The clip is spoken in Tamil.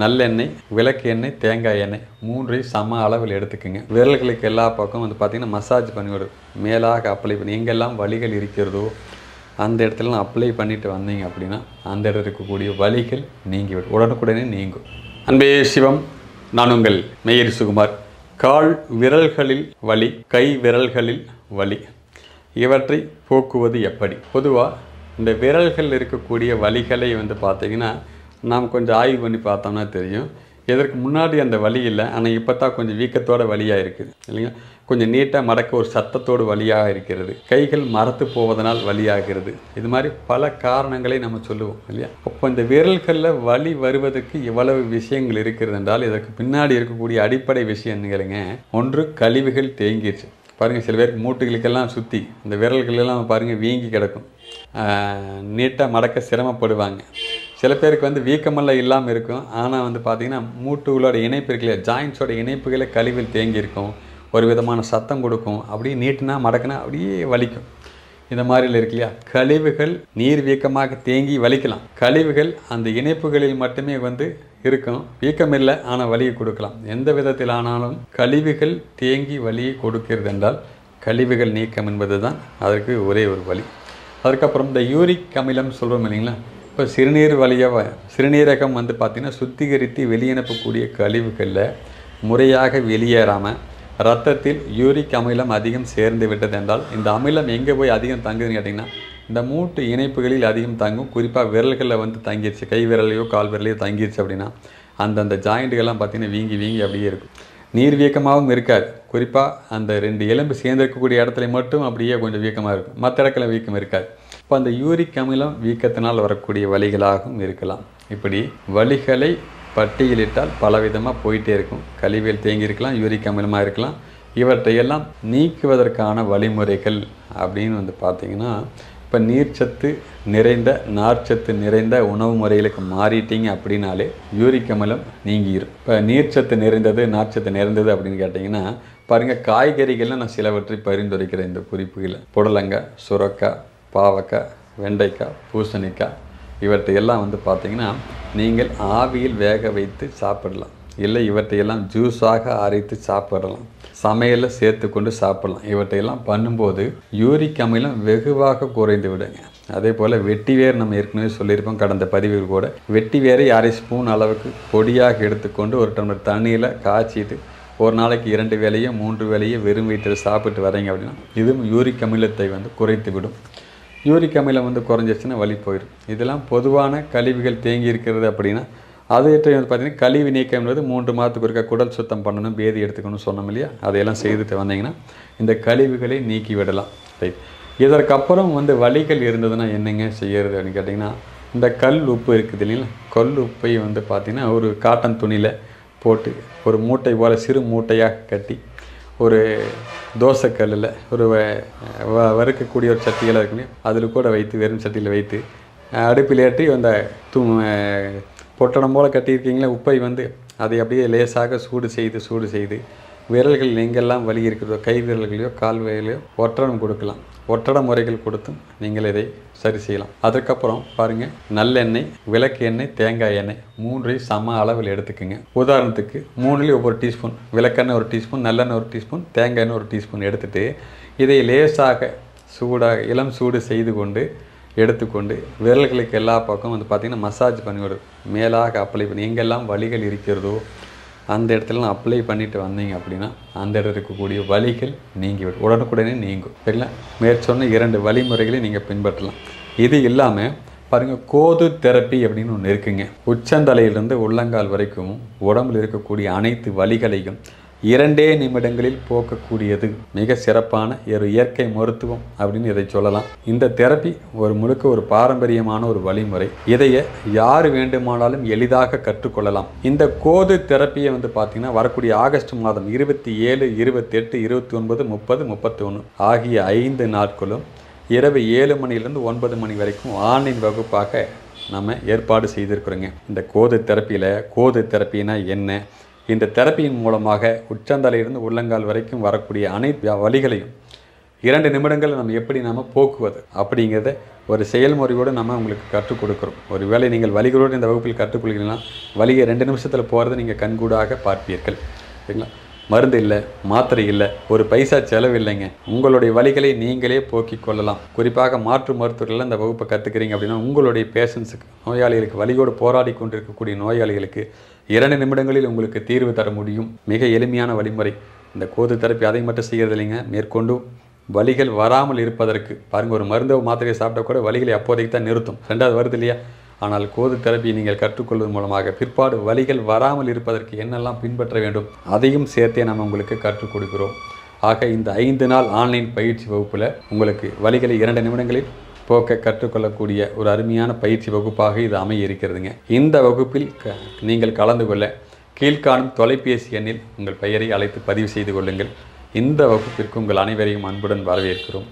நல்லெண்ணெய் விளக்கு எண்ணெய் தேங்காய் எண்ணெய் மூன்றையும் சம அளவில் எடுத்துக்கோங்க. விரல்களுக்கு எல்லா பக்கம் வந்து பார்த்திங்கன்னா மசாஜ் பண்ணி விடும் மேலாக அப்ளை பண்ணி எங்கெல்லாம் வலிகள் இருக்கிறதோ அந்த இடத்துல அப்ளை பண்ணிட்டு வந்தீங்க அப்படின்னா அந்த இடத்துல இருக்கக்கூடிய வலிகள் நீங்கிவிடும். உடனுக்குடனே நீங்கும். அன்பே சிவம் நான் உங்கள் மெய்யரி சுகுமார். கால் விரல்களில் வலி கை விரல்களில் வலி. இவற்றை போக்குவது எப்படி? பொதுவாக இந்த விரல்கள் இருக்கக்கூடிய வலிகளை வந்து பார்த்திங்கன்னா நாம் கொஞ்சம் ஆய்வு பண்ணி பார்த்தோம்னா தெரியும். இதற்கு முன்னாடி அந்த வலி இல்லை ஆனால் இப்போ தான் கொஞ்சம் வீக்கத்தோட வழியாக இருக்குது. இல்லைங்களா கொஞ்சம் நீட்டாக மடக்க ஒரு சத்தத்தோடு வழியாக இருக்கிறது. கைகள் மரத்து போவதனால் வழியாகிறது. இது மாதிரி பல காரணங்களை நம்ம சொல்லுவோம் இல்லையா? அப்போ இந்த விரல்களில் வலி வருவதற்கு எவ்வளவு விஷயங்கள் இருக்கிறது என்றால் இதற்கு பின்னாடி இருக்கக்கூடிய அடிப்படை விஷயம் என்னங்களுங்க ஒன்று கழிவுகள் தேங்கிடுச்சு பாருங்கள் சில பேருக்கு மூட்டுகளுக்கெல்லாம் சுற்றி இந்த விரல்கள் எல்லாம் பாருங்கள் வீங்கி கிடக்கும். நீட்டாக மடக்க சிரமப்படுவாங்க. சில பேருக்கு வந்து வீக்கமெல்லாம் இல்லாமல் இருக்கும். ஆனால் வந்து பார்த்திங்கன்னா மூட்டுகளோட இணைப்பு இருக்குல்லையா ஜாயின்ஸோட இணைப்புகளை கழிவில் தேங்கியிருக்கும். ஒரு விதமான சத்தம் கொடுக்கும். அப்படியே நீட்டுனா மடக்குனா அப்படியே வலிக்கும். இந்த மாதிரில இருக்கு இல்லையா? கழிவுகள் நீர் வீக்கமாக தேங்கி வலிக்கலாம். கழிவுகள் அந்த இணைப்புகளில் மட்டுமே வந்து இருக்கும். வீக்கம் இல்லை ஆனால் வலியை கொடுக்கலாம். எந்த விதத்தில் ஆனாலும் கழிவுகள் தேங்கி வலியை கொடுக்கிறது என்றால் கழிவுகள் நீக்கம் என்பது தான் அதற்கு ஒரே ஒரு வழி. அதுக்கப்புறம் இந்த யூரிக் அமிலம் சொல்கிறோம் இல்லைங்களா? இப்போ சிறுநீர் வழியாக சிறுநீரகம் வந்து பார்த்திங்கன்னா சுத்திகரித்து வெளியனுப்பக்கூடிய கழிவுகளில் முறையாக வெளியேறாமல் ரத்தத்தில் யூரிக் அமிலம் அதிகம் சேர்ந்து விட்டது என்றால் இந்த அமிலம் எங்கே போய் அதிகம் தங்குதுன்னு கேட்டிங்கன்னா இந்த மூட்டு இணைப்புகளில் அதிகம் தங்கும். குறிப்பாக விரல்களில் வந்து தங்கிருச்சு. கை விரலையோ கால் விரலையோ தங்கிருச்சு அப்படின்னா அந்தந்த ஜாயிண்ட்டுகள்லாம் பார்த்திங்கன்னா வீங்கி வீங்கி அப்படியே இருக்கும். நீர் வீக்கமாகவும் இருக்காது. குறிப்பாக அந்த ரெண்டு எலும்பு சேர்ந்திருக்கக்கூடிய இடத்துல மட்டும் அப்படியே கொஞ்சம் வீக்கமாக இருக்கும். மற்ற இடத்துல வீக்கம் இருக்காது. இப்போ அந்த யூரிக் அமிலம் வீக்கத்தினால் வரக்கூடிய வழிகளாகவும் இருக்கலாம். இப்படி வழிகளை பட்டியலிட்டால் பலவிதமாக போயிட்டே இருக்கும். கழிவில் தேங்கியிருக்கலாம் யூரிக் அமிலமாக இருக்கலாம். இவற்றையெல்லாம் நீக்குவதற்கான வழிமுறைகள் அப்படின்னு வந்து பார்த்திங்கன்னா இப்போ நீர்ச்சத்து நிறைந்த நார்ச்சத்து நிறைந்த உணவு முறைகளுக்கு மாறிட்டீங்க அப்படின்னாலே யூரிக் அமிலம் நீங்கிடும் இப்போ நீர்ச்சத்து நிறைந்தது நார்ச்சத்து நிறைந்தது அப்படின்னு கேட்டிங்கன்னா பாருங்கள் காய்கறிகளில் நான் சிலவற்றை பரிந்துரைக்கிறேன் இந்த குறிப்புகளை. புடலங்காய் சுரக்காய் பாவக்காய் வெண்டைக்காய் பூசணிக்காய் இவற்றையெல்லாம் வந்து பார்த்திங்கன்னா நீங்கள் ஆவியில் வேக வைத்து சாப்பிடலாம். இல்லை இவற்றையெல்லாம் ஜூஸாக அரைத்து சாப்பிடலாம். சமையலில் சேர்த்து கொண்டு சாப்பிடலாம். இவற்றையெல்லாம் பண்ணும்போது யூரிக் அமிலம் வெகுவாக குறைந்து விடுங்க. அதே போல் வெட்டிவேர் நம்ம ஏற்கனவே சொல்லியிருப்போம் கடந்த பதிவில் கூட. வெட்டிவேரை அரை ஸ்பூன் அளவுக்கு பொடியாக எடுத்துக்கொண்டு ஒரு டம்ளர் தண்ணியில் காய்ச்சிட்டு ஒரு நாளைக்கு இரண்டு வேலையோ மூன்று வேலையோ வெறும் வயிற்றில் சாப்பிட்டு வரீங்க அப்படின்னா இதுவும் யூரிக் அமிலத்தை வந்து குறைத்து விடும். யூரிக் அமிலம் வந்து குறைஞ்சிருச்சுன்னா வலி போயிடும் இதெல்லாம் பொதுவான கழிவுகள் தேங்கி இருக்கிறது அப்படின்னா அது வந்து பார்த்திங்கன்னா கழிவு நீக்கம் என்பது மூன்று மாதத்துக்கு ஒருக்கா குடல் சுத்தம் பண்ணணும் பேதி எடுத்துக்கணும்னு சொன்னோம் இல்லையா? அதையெல்லாம் செய்துட்டு வந்தீங்கன்னா இந்த கழிவுகளை நீக்கி விடலாம். ரைட் இதற்கப்புறம் வந்து வலிகள் இருந்ததுன்னா என்னங்க செய்யறது அப்படின்னு கேட்டிங்கன்னா இந்த கல் உப்பு இருக்குது இல்லைங்களா? கல் உப்பை வந்து பார்த்திங்கன்னா ஒரு காட்டன் துணியில் போட்டு ஒரு மூட்டை போல் சிறு மூட்டையாக கட்டி ஒரு தோசைக்கல்லில் ஒரு வ- வ- வறுக்கக்கூடிய ஒரு சட்டியெல்லாம் இருக்குமே அதில் கூட வைத்து வெறும் சட்டியில் வைத்து அடுப்பில் ஏற்றி அந்த தூ பொட்டணம் போல் கட்டியிருக்கீங்களே உப்பை வந்து அதை அப்படியே லேசாக சூடு செய்து சூடு செய்து விரல்கள் எங்கெல்லாம் வலி இருக்கிறதோ கை விரல்களையோ கால் விரலையோ ஒற்றடம் கொடுக்கலாம். ஒற்றட முறைகள் கொடுத்தும் நீங்கள் இதை சரி செய்யலாம். அதுக்கப்புறம் பாருங்கள் நல்லெண்ணெய் விளக்கு எண்ணெய் தேங்காய் எண்ணெய் மூன்றையும் சம அளவில் எடுத்துக்கோங்க. உதாரணத்துக்கு மூணுலேயும் ஒவ்வொரு டீஸ்பூன் விளக்கெண்ணெய் ஒரு டீஸ்பூன் நல்லெண்ணெய் ஒரு டீஸ்பூன் தேங்காய் எண்ணெய் ஒரு டீஸ்பூன் எடுத்துகிட்டு இதை லேசாக சூடாக இளம் சூடு செய்து கொண்டு எடுத்துக்கொண்டு விரல்களுக்கு எல்லா பக்கம் வந்து பார்த்திங்கன்னா மசாஜ் பண்ணி விடும் மேலாக அப்ளை பண்ணி எங்கெல்லாம் வலிகள் இருக்கிறதோ அந்த இடத்துல அப்ளை பண்ணிட்டு வந்தீங்க அப்படின்னா அந்த இடத்துல இருக்கக்கூடிய வழிகள் நீங்கிவிடும் உடனுக்குடனே நீங்கும். சரிங்களா? மேற்சொன்ன இரண்டு வழிமுறைகளை நீங்கள் பின்பற்றலாம். இது இல்லாமல் பாருங்கள் கோது தெரப்பி அப்படின்னு ஒன்று இருக்குங்க. உச்சந்தலையிலிருந்து உள்ளங்கால் வரைக்கும் உடம்புல இருக்கக்கூடிய அனைத்து வலிகளையும் இரண்டே நிமிடங்களில் போக்கக்கூடியது. மிக சிறப்பான ஒரு இயற்கை மருத்துவம் அப்படின்னு இதை சொல்லலாம். இந்த தெரப்பி ஒரு முழுக்க ஒரு பாரம்பரியமான ஒரு வழிமுறை. இதைய யார் வேண்டுமானாலும் எளிதாக கற்றுக்கொள்ளலாம். இந்த கோது தெரப்பியை வந்து பார்த்தீங்கன்னா வரக்கூடிய ஆகஸ்ட் மாதம் இருபத்தி ஏழு இருபத்தெட்டு இருபத்தி ஒன்பது முப்பது முப்பத்தி ஒன்று ஆகிய ஐந்து நாட்களும் இரவு ஏழு மணிலேருந்து ஒன்பது மணி வரைக்கும் ஆன்லைன் வகுப்பாக நம்ம ஏற்பாடு செய்திருக்கிறோங்க. இந்த கோது தெரப்பியில் கோது தெரப்பினா என்ன இந்த தெரப்பியின் மூலமாக உச்சந்தலையிலிருந்து உள்ளங்கால் வரைக்கும் வரக்கூடிய அனைத்து வழிகளையும் இரண்டு நிமிடங்கள் நம்ம எப்படி நாம் போக்குவது அப்படிங்கிறத ஒரு செயல்முறையோடு நம்ம உங்களுக்கு கற்றுக் கொடுக்குறோம். ஒருவேளை நீங்கள் வலிகளோடு இந்த வகுப்பில் கற்றுக்கொள்கிறீங்கன்னா வலியை ரெண்டு நிமிஷத்தில் போகிறத நீங்கள் கண்கூடாக பார்ப்பீர்கள். சரிங்களா? மருந்து இல்லை மாத்திரை இல்லை ஒரு பைசா செலவில்லைங்க உங்களுடைய வழிகளை நீங்களே போக்கிக் கொள்ளலாம். குறிப்பாக மாற்று மருத்துவர்கள் இந்த வகுப்பை கற்றுக்கிறீங்க அப்படின்னா உங்களுடைய பேஷண்ட்ஸுக்கு நோயாளிகளுக்கு வழியோடு போராடி கொண்டிருக்கக்கூடிய நோயாளிகளுக்கு இரண்டு நிமிடங்களில் உங்களுக்கு தீர்வு தர முடியும். மிக எளிமையான வழிமுறை. இந்த கோது தெரப்பி அதை மட்டும் செய்கிறது இல்லைங்க. மேற்கொண்டு வலிகள் வராமல் இருப்பதற்கு பாருங்கள் ஒரு மருந்து மாத்திரையை சாப்பிட்டா கூட வலிகளை அப்போதைக்கு தான் நிறுத்தும். ரெண்டாவது வருது இல்லையா? ஆனால் கோது தெரப்பி நீங்கள் கற்றுக்கொள்வதன் மூலமாக பிற்பாடு வழிகள் வராமல் இருப்பதற்கு என்னெல்லாம் பின்பற்ற வேண்டும் அதையும் சேர்த்தே நாம் உங்களுக்கு கற்றுக் கொடுக்கிறோம். ஆக இந்த ஐந்து நாள் ஆன்லைன் பயிற்சி வகுப்பில் உங்களுக்கு வழிகளை இரண்டு நிமிடங்களில் போக்க கற்றுக்கொள்ளக்கூடிய ஒரு அருமையான பயிற்சி வகுப்பாக இது அமைய இருக்கிறதுங்க இந்த வகுப்பில் க நீங்கள் கலந்து கொள்ள கீழ்காணும் தொலைபேசி எண்ணில் உங்கள் பெயரை அழைத்து பதிவு செய்து கொள்ளுங்கள். இந்த வகுப்பிற்கு உங்கள் அனைவரையும் அன்புடன் வரவேற்கிறோம்.